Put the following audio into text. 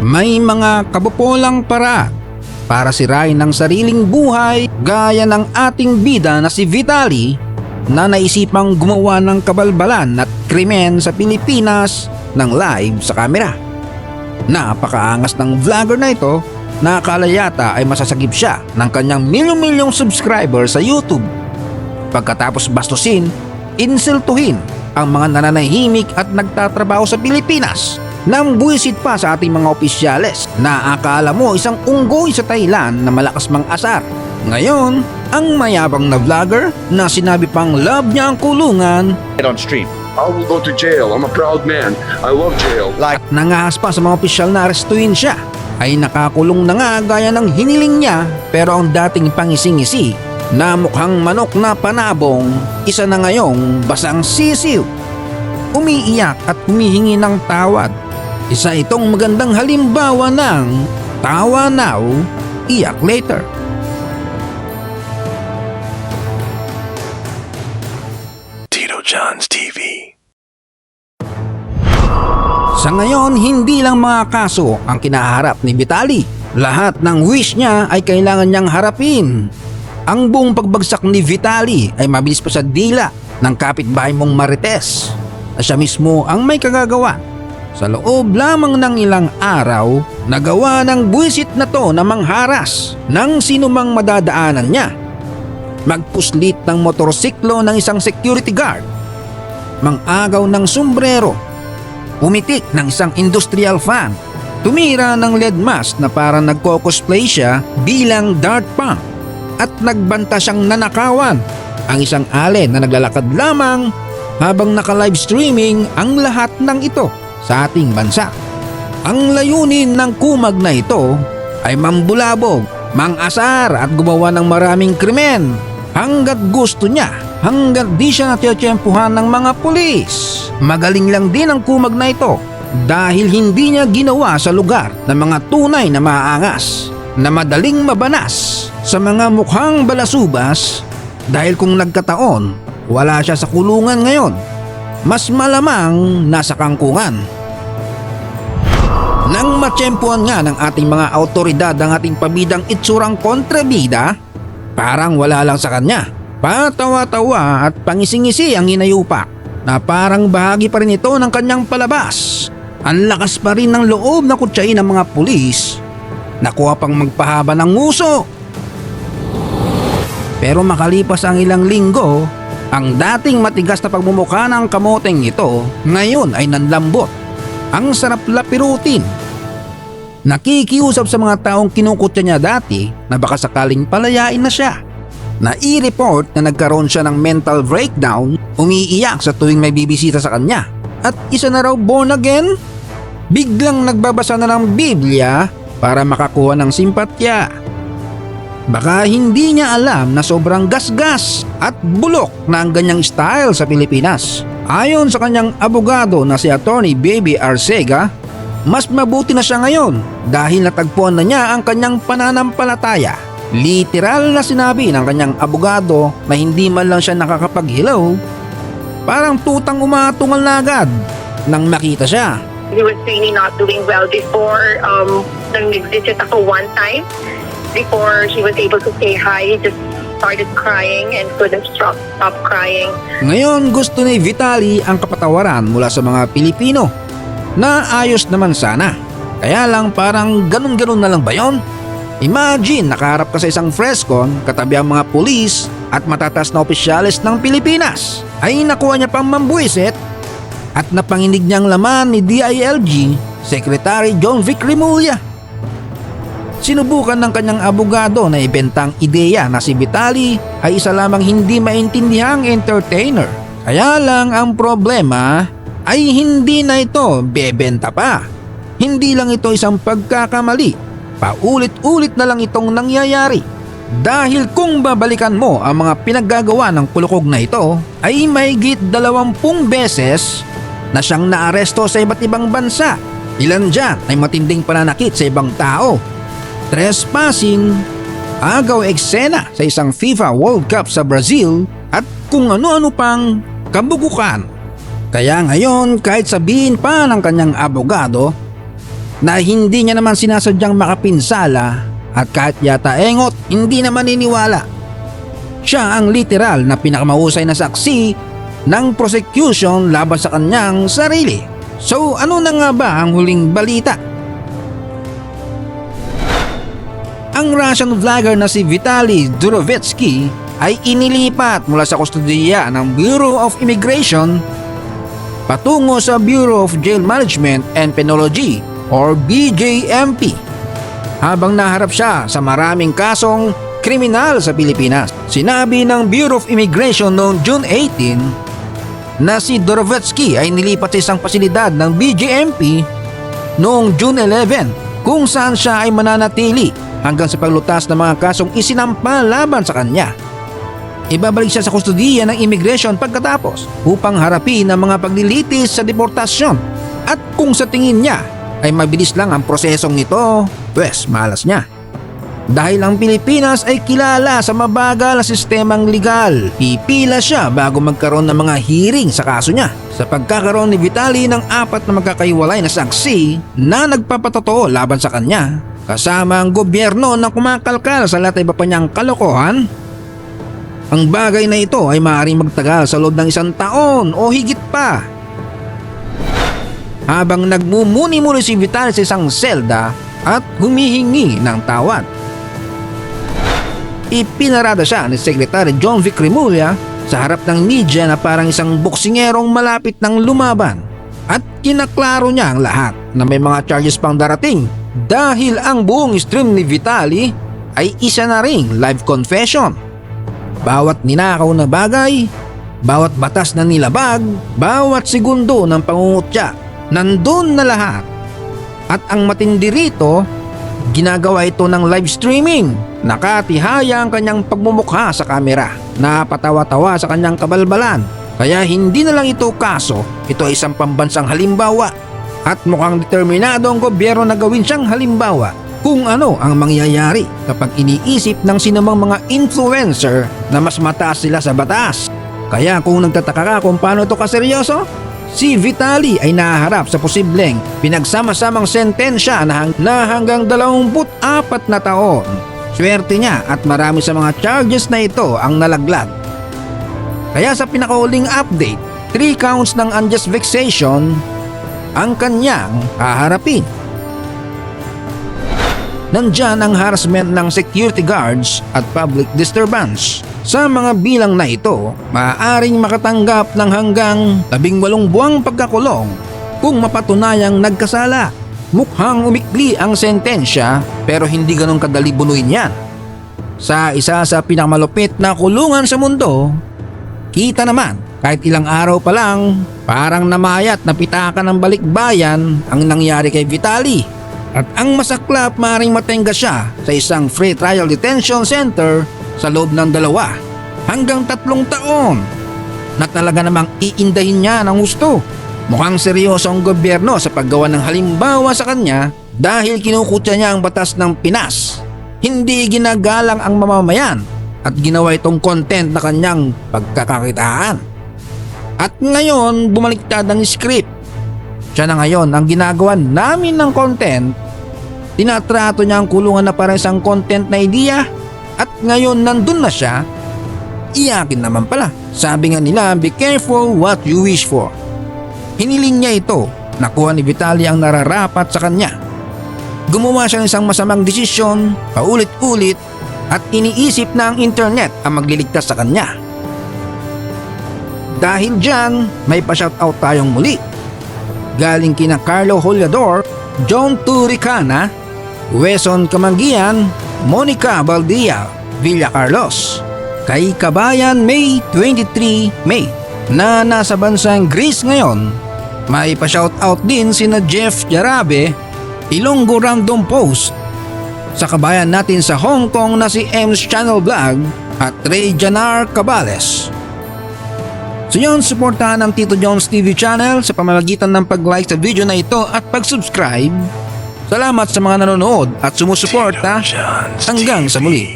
May mga kabupolang para para sirain ng sariling buhay gaya ng ating bida na si Vitali na naisipang gumawa ng kabalbalan at krimen sa Pilipinas ng live sa kamera. Napakaangas ng vlogger na ito na akala yata ay masasagip siya ng kanyang milyong-milyong subscriber sa YouTube. Pagkatapos bastusin, insultuhin ang mga nananahimik at nagtatrabaho sa Pilipinas nang buwisit pa sa ating mga opisyales na akala mo isang unggoy sa Thailand na malakas mang asar. Ngayon, ang mayabang na vlogger na sinabi pang love niya ang kulungan it on stream. I will go to jail. I'm a proud man. I love jail. Like, nangahas pa sa mga opisyal na arestuin siya ay nakakulong na nga gaya ng hiniling niya pero ang dating pangising-isi na mukhang manok na panabong isa na ngayong basang sisiw. Umiiyak at humihingi ng tawad. Isa itong magandang halimbawa ng tawa now, iyak later. Tito John's TV. Sa ngayon, hindi lang mga kaso ang kinaharap ni Vitali. Lahat ng wish niya ay kailangan niyang harapin. Ang buong pagbagsak ni Vitali ay mabilis pa sa dila ng kapitbahay mong Marites na siya mismo ang may kagagawa. Sa loob lamang ng ilang araw, nagawa ng buwisit na to na mangharas ng sinumang madadaanan niya. Magpuslit ng motorsiklo ng isang security guard. Mangagaw ng sombrero Pumitik ng isang industrial fan. Tumira ng LED mask na parang nagko-cosplay siya bilang dart pump at nagbanta siyang nanakawan ang isang allen na naglalakad lamang habang naka-live streaming ang lahat ng ito sa ating bansa. Ang layunin ng kumag na ito ay mambulabog, mangasar at gumawa ng maraming krimen hanggat gusto niya, hanggat di siya natiyempuhan ng mga pulis. Magaling lang din ang kumag na ito dahil hindi niya ginawa sa lugar ng mga tunay na maaangas na madaling mabanas sa mga mukhang balasubas dahil kung nagkataon wala siya sa kulungan ngayon mas malamang nasa kangkungan. Nang matsyempuan nga ng ating mga autoridad ang ating pabidang itsurang kontrabida, parang wala lang sa kanya. Patawa-tawa at pangising-isi ang inayupak na parang bahagi pa rin ito ng kanyang palabas. Ang lakas pa rin ng loob na kutsain ng mga pulis. Nakuha pang magpahaba ng nguso. Pero makalipas ang ilang linggo, ang dating matigas na pagmumukha ng kamoteng ito ngayon ay nanlambot. Ang sarap lapirutin. Nakikiusap sa mga taong kinukutya niya dati na baka sakaling palayain na siya. Nai-report na nagkaroon siya ng mental breakdown, umiiyak sa tuwing may bibisita sa kanya. At isa na raw born again? Biglang nagbabasa na ng Biblia para makakuha ng simpatya. Baka hindi niya alam na sobrang gasgas at bulok na ang ganyang style sa Pilipinas. Ayon sa kanyang abogado na si Attorney Baby Arcega, mas mabuti na siya ngayon dahil natagpuan na niya ang kanyang pananampalataya. Literal na sinabi ng kanyang abogado na hindi man lang siya nakakapaghilaw, parang tutang umatungal na agad nang makita siya. He was really not doing well before. Um, nang nag-visit ako one time, before he was able to say hi, he just started crying and couldn't stop, stop crying. Ngayon gusto ni Vitali ang kapatawaran mula sa mga Pilipino na ayos naman sana. Kaya lang parang ganun-ganun na lang ba yon? Imagine nakaharap ka sa isang frescon katabi ang mga pulis at matatas na opisyalis ng Pilipinas. Ay nakuha niya pang mambuisit at napanginig niyang laman ni DILG Secretary John Vic Remulla. Sinubukan ng kanyang abogado na ibentang ideya na si Vitali ay isa lamang hindi maintindihang entertainer. Kaya lang ang problema ay hindi na ito bebenta pa. Hindi lang ito isang pagkakamali. Paulit-ulit na lang itong nangyayari. Dahil kung babalikan mo ang mga pinaggagawa ng kulukog na ito ay mahigit dalawampung beses na siyang naaresto sa iba't ibang bansa. Ilan dyan ay matinding pananakit sa ibang tao. Trespassing, agaw eksena sa isang FIFA World Cup sa Brazil at kung ano-ano pang kabugukan. Kaya ngayon kahit sabihin pa ng kanyang abogado na hindi niya naman sinasadyang makapinsala at kahit yata engot, hindi naman niniwala. Siya ang literal na pinakamahusay na saksi ng prosecution laban sa kanyang sarili. So ano na nga ba ang huling balita? Ang Russian vlogger na si Vitaly Durovetsky ay inilipat mula sa kustodiya ng Bureau of Immigration patungo sa Bureau of Jail Management and Penology or BJMP habang naharap siya sa maraming kasong kriminal sa Pilipinas. Sinabi ng Bureau of Immigration noong June 18 na si Dorovetsky ay nilipat sa isang pasilidad ng BJMP noong June 11 kung saan siya ay mananatili hanggang sa paglutas ng mga kasong isinampa laban sa kanya. Ibabalik siya sa kustodiya ng immigration pagkatapos upang harapin ang mga paglilitis sa deportasyon. At kung sa tingin niya ay mabilis lang ang prosesong ito, pwes malas niya. Dahil ang Pilipinas ay kilala sa mabagal na sistemang legal, pipila siya bago magkaroon ng mga hearing sa kaso niya. Sa pagkakaroon ni Vitali ng apat na magkakaiwalay na saksi na nagpapatotoo laban sa kanya, kasama ang gobyerno na kumakalkal sa lahat iba pa niyang kalokohan, ang bagay na ito ay maaaring magtagal sa loob ng isang taon o higit pa. Habang nagmumuni-muni si Vital sa isang selda at humihingi ng tawad. Ipinarada siya ni Secretary John Vic Remulla sa harap ng media na parang isang boksingerong malapit ng lumaban. At kinaklaro niya ang lahat na may mga charges pang darating dahil ang buong stream ni Vitali ay isa na ring live confession. Bawat ninakaw na bagay, bawat batas na nilabag, bawat segundo ng pangungutya, nandun na lahat. At ang matindi rito, ginagawa ito ng live streaming. Nakatihaya ang kanyang pagmumukha sa kamera. Napatawa-tawa sa kanyang kabalbalan. Kaya hindi na lang ito kaso, ito ay isang pambansang halimbawa. At mukhang determinado ang gobyerno na gawin siyang halimbawa kung ano ang mangyayari kapag iniisip ng sinumang mga influencer na mas mataas sila sa batas. Kaya kung nagtataka ka kung paano ito kaseryoso, si Vitali ay nahaharap sa posibleng pinagsama-samang sentensya na, hang- na hanggang 24 na taon. Swerte niya at marami sa mga charges na ito ang nalaglag. Kaya sa pinakauling update, 3 counts ng unjust vexation ang kanyang haharapin. Nandyan ang harassment ng security guards at public disturbance. Sa mga bilang na ito, maaaring makatanggap ng hanggang 18 buwang pagkakulong kung mapatunayang nagkasala. Mukhang umikli ang sentensya pero hindi ganun kadali bunuin yan. Sa isa sa pinakamalupit na kulungan sa mundo, kita naman kahit ilang araw pa lang, parang namayat na pitaka ng balikbayan ang nangyari kay Vitali. At ang masaklap maring matenga siya sa isang free trial detention center sa loob ng dalawa hanggang tatlong taon na talaga namang iindahin niya ng gusto. Mukhang seryoso ang gobyerno sa paggawa ng halimbawa sa kanya dahil kinukutya niya ang batas ng Pinas. Hindi ginagalang ang mamamayan at ginawa itong content na kanyang pagkakakitaan. At ngayon bumaliktad ang script siya na ngayon ang ginagawa namin ng content. Tinatrato niya ang kulungan na para isang content na idea at ngayon nandun na siya. Iyakin naman pala. Sabi nga nila, be careful what you wish for. Hiniling niya ito. Nakuha ni Vitali ang nararapat sa kanya. Gumawa siya ng isang masamang desisyon, paulit-ulit, at iniisip na ang internet ang magliligtas sa kanya. Dahil dyan, may pa-shoutout tayong muli galing kina Carlo Holyador, John Turicana, Weson Kamanggian, Monica Baldia, Villa Carlos. Kay Kabayan May 23 May na nasa bansang Greece ngayon. May pa-shoutout din sina Jeff Jarabe, Ilonggo Random Post, sa kabayan natin sa Hong Kong na si Ems Channel Vlog at Ray Janar Cabales. So yun, supportahan ang Tito Jones TV channel sa pamamagitan ng pag-like sa video na ito at pag-subscribe. Salamat sa mga nanonood at sumusuporta. Hanggang sa muli.